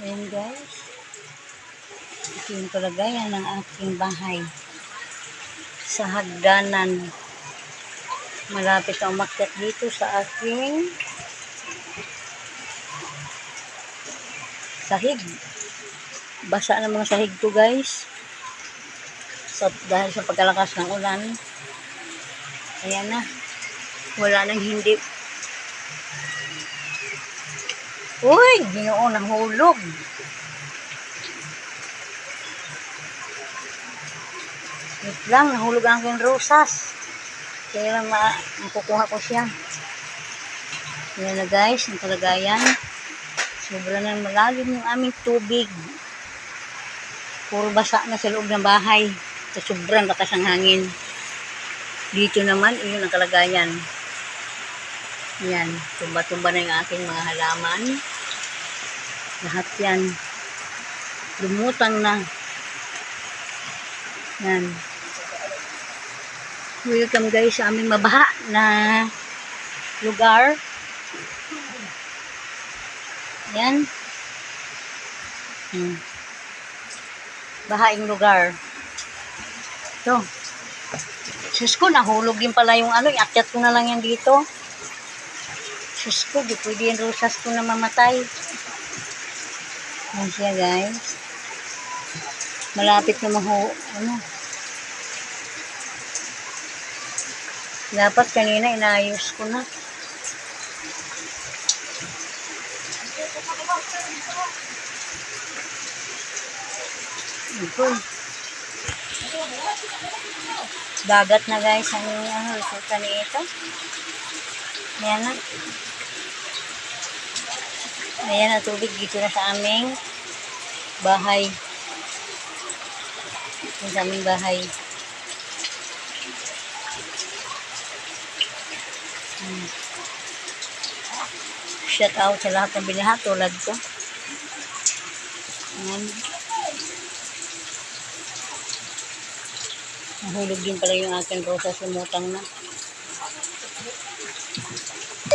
Ayan guys. Ito yung kalagayan ng aking bahay. Sa hagdanan. Malapit na umakyat dito sa aking sahig. Basa ng mga sahig ko guys. So, dahil sa pagkalakas ng ulan, ayan na. Wala nang hindi. Uy, ginoo ng hulog. Wait lang, nahulog ang aking rosas. Kaya lang ma makukuha ko siya. Yan na guys, ang kalagayan. Sobra na malalim yung aming tubig. Puro basa na sa loob ng bahay. Sa sobrang lakas ng hangin. Dito naman, iyon ang kalagayan. Yan, tumba-tumba na yung aking mga halaman. Lahat yan. Lumutang na. Yan. Welcome guys sa aming mabaha na lugar. Yan. Hmm. Bahaing lugar. Ito. Sus ko, nahulog din pala yung ano. Iakyat ko na lang yan dito. Sus ko, di pwede yung rosas ko na mamatay. Yan siya guys. Malapit na mahu... Ano? Dapat kanina inayos ko na. Ito. Dagat na guys. Ano yung ano, resulta ni ito? Ayan na. Ayan na tubig dito na sa aming bahay. Sa aming bahay. Hmm. Shout out sa lahat ng binaha tulad ko. Ayan. Nahulog din pala yung aking rosas, lumutang na.